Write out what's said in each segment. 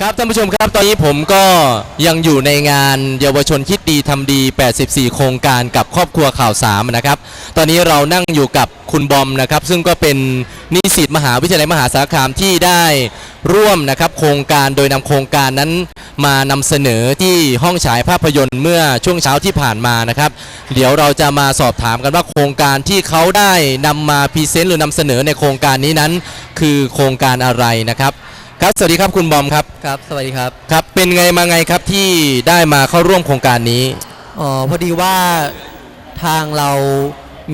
ครับท่านผู้ชมครับตอนนี้ผมก็ยังอยู่ในงานเยาวชนคิดดีทำดี 84 โครงการกับครอบครัวข่าวสามนะครับ ตอนนี้เรานั่งอยู่กับคุณบอมนะครับ ซึ่งก็เป็นนิสิตมหาวิทยาลัยมหาสารคามที่ได้ร่วมนะครับ โครงการโดยนำโครงการนั้นมานำเสนอที่ห้องฉายภาพยนตร์เมื่อช่วงเช้าที่ผ่านมานะครับ เดี๋ยวเราจะมาสอบถามกันว่าโครงการที่เขาได้นำมาพรีเซนต์หรือนำเสนอในโครงการนี้นั้น คือโครงการอะไรนะครับ ครับ สวัสดีครับคุณบอมครับ ครับ สวัสดีครับ ครับ เป็นไงมาไงครับที่ได้มาเข้าร่วมโครงการนี้ อ๋อ พอดีว่าทางเรา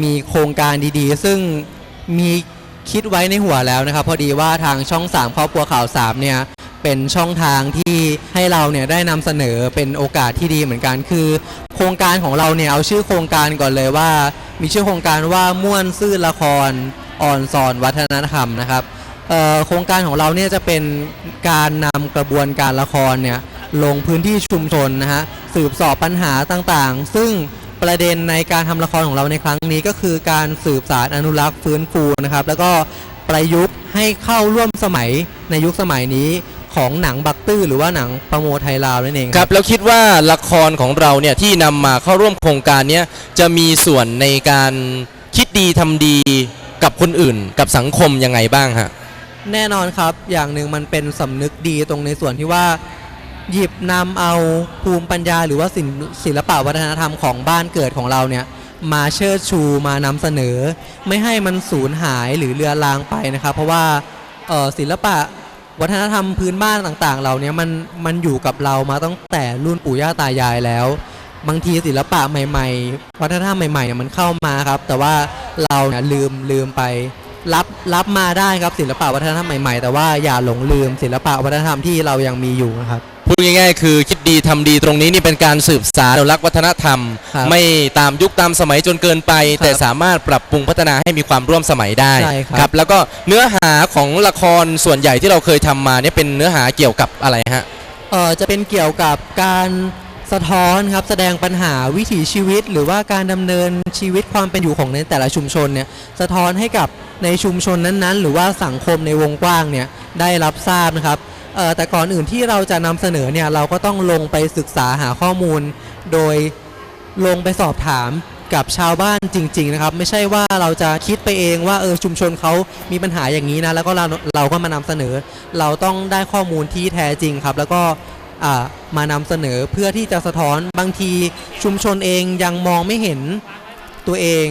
มีโครงการดีๆ ซึ่งมีคิดไว้ในหัวแล้วนะครับ พอดีว่าทางช่อง 3 ครอบครัวข่าว 3 เนี่ย เป็นช่องทางที่ให้เราเนี่ยได้นำเสนอเป็นโอกาสที่ดีเหมือนกัน คือ โครงการของเราเนี่ยเอาชื่อโครงการก่อนเลยว่า มีชื่อโครงการว่าม่วนซื่อละครอ่อนสอนวัฒนธรรมนะครับเอ่อ โครงการของเราเนี่ยจะเป็นการนำกระบวนการละครเนี่ยลงพื้นที่ชุมชนนะฮะสืบสอบปัญหาต่างๆ ซึ่งประเด็นในการทำละครของเราในครั้งนี้ก็คือการสืบสารอนุรักษ์ฟื้นฟูนะครับ แล้วก็ประยุกต์ให้เข้าร่วมสมัยในยุคสมัยนี้ของหนังบักตื้อหรือว่าหนังประโมไทยลาวนั่นเองครับแล้วคิดว่าละครของเราเนี่ยที่นำมาเข้าร่วมโครงการเนี้ยจะมีส่วนในการคิดดีทำดีกับคนอื่น กับสังคมยังไงบ้างฮะ แน่นอนครับ อย่างหนึ่งมันเป็นสำนึกดีตรงในส่วนที่ว่า หยิบนำเอาภูมิปัญญา หรือว่าศิลป์ศิลปะวัฒนธรรมของบ้านเกิดของเราเนี่ยมาเชิดชูมานำเสนอ ไม่ให้มันสูญหายหรือเลือนลางไปนะครับ เพราะว่าศิลปะวัฒนธรรมพื้นบ้านต่างๆเหล่านี้มันมันอยู่กับเรามาตั้งแต่รุ่นปู่ย่าตายายแล้ว บางทีศิลปะใหม่ ๆ วัฒนธรรมใหม่ๆมันเข้ามาครับ แต่ว่าเราเนี่ยลืมลืมไป รับรับมาได้ครับศิลปะวัฒนธรรมใหม่ๆ แต่ว่าอย่าหลงลืมศิลปะวัฒนธรรมที่เรายังมีอยู่นะครับ พูดง่ายๆ คือคิดดีทำดีตรงนี้นี่เป็นการสืบสารอนุรักษ์วัฒนธรรม ครับไม่ตามยุคตามสมัยจนเกินไป ครับแต่สามารถปรับปรุงพัฒนาให้มีความร่วมสมัยได้ใช่ครับ แล้วก็เนื้อหาของละครส่วนใหญ่ที่เราเคยทำมาเนี่ยเป็นเนื้อหาเกี่ยวกับอะไรฮะ เอ่อจะเป็นเกี่ยวกับการ สะท้อนครับแสดงปัญหาวิถีชีวิต หรือว่าการดำเนินชีวิตความเป็นอยู่ของในแต่ละชุมชนเนี่ยสะท้อนให้กับในชุมชนนั้นๆ หรือว่าสังคมในวงกว้างเนี่ยได้รับทราบนะครับแต่ก่อนอื่นที่เราจะนำเสนอเนี่ยเราก็ต้องลงไปศึกษาหาข้อมูล โดยลงไปสอบถามกับชาวบ้านจริง ๆ นะครับ ไม่ใช่ว่าเราจะคิดไปเองว่าเออชุมชนเขามีปัญหาอย่างนี้นะแล้วก็เราเราก็มานำเสนอ เราต้องได้ข้อมูลที่แท้จริงครับ แล้วก็ มานำเสนอเพื่อที่จะสะท้อนบางทีชุมชนเองยังมองไม่เห็นตัวเอง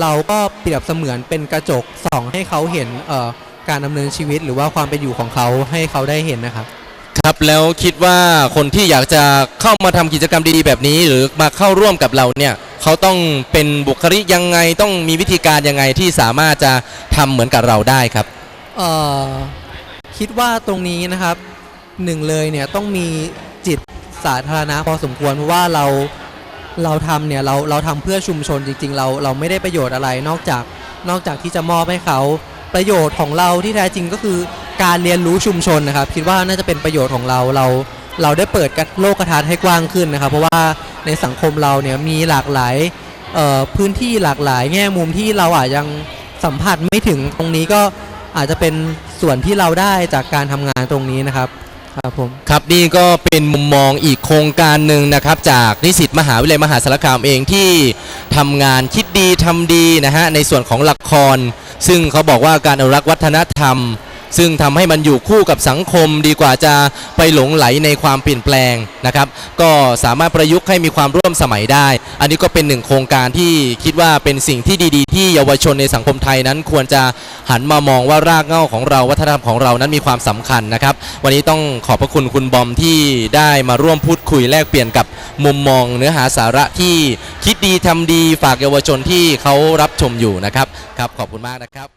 เราก็เปรียบเสมือนเป็นกระจกส่องให้เขาเห็นเอ่อการดำเนินชีวิต หรือว่าความเป็นอยู่ของเขาให้เขาได้เห็นนะครับครับแล้วคิดว่าคนที่อยากจะเข้ามาทำกิจกรรมดีๆแบบนี้ หรือมาเข้าร่วมกับเราเนี่ยเขาต้องเป็นบุคลิกยังไงต้องมีวิธีการยังไงที่สามารถจะทำเหมือนกับเราได้ครับเอ่อคิดว่าตรงนี้นะครับ หนึ่งเลยเนี่ยต้องมีจิตสาธารณะพอสมควรเพราะว่าเราเราทำเนี่ยเราเราทำเพื่อชุมชนจริง ๆ เราเราไม่ได้ประโยชน์อะไรนอกจากนอกจากที่จะมอบให้เขาประโยชน์ของเราที่แท้จริงก็คือการเรียนรู้ชุมชนนะครับคิดว่าน่าจะเป็นประโยชน์ของเราเรา เราได้เปิดโลกทัศน์ให้กว้างขึ้นนะครับ เพราะว่าในสังคมเราเนี่ยมีหลากหลายพื้นที่หลากหลายแง่มุมที่เราอาจยังสัมผัสไม่ถึงตรงนี้ก็อาจจะเป็นส่วนที่เราได้จากการทำงานตรงนี้นะครับ ครับผมครับนี่ก็เป็นมุมมองอีกโครงการหนึ่งนะครับจากนิสิตมหาวิทยาลัยมหาสารคามเองที่ทำงานคิดดีทำดีนะฮะในส่วนของละคร ซึ่งเขาบอกว่าการอนุรักษ์วัฒนธรรม ซึ่งทำให้มันอยู่คู่กับสังคมดีกว่าจะไปหลงไหลในความเปลี่ยนแปลงนะครับ ก็สามารถประยุกต์ให้มีความร่วมสมัยได้ อันนี้ก็เป็นหนึ่งโครงการที่คิดว่าเป็นสิ่งที่ดี ๆ ที่เยาวชนในสังคมไทยนั้นควรจะหันมามองว่ารากเหง้าของเราวัฒนธรรมของเรานั้นมีความสำคัญนะครับ วันนี้ต้องขอบพระคุณคุณบอมที่ได้มาร่วมพูดคุยแลกเปลี่ยนกับมุมมองเนื้อหาสาระที่คิดดีทำดีฝากเยาวชนที่เขารับชมอยู่นะครับครับขอบคุณมากนะครับ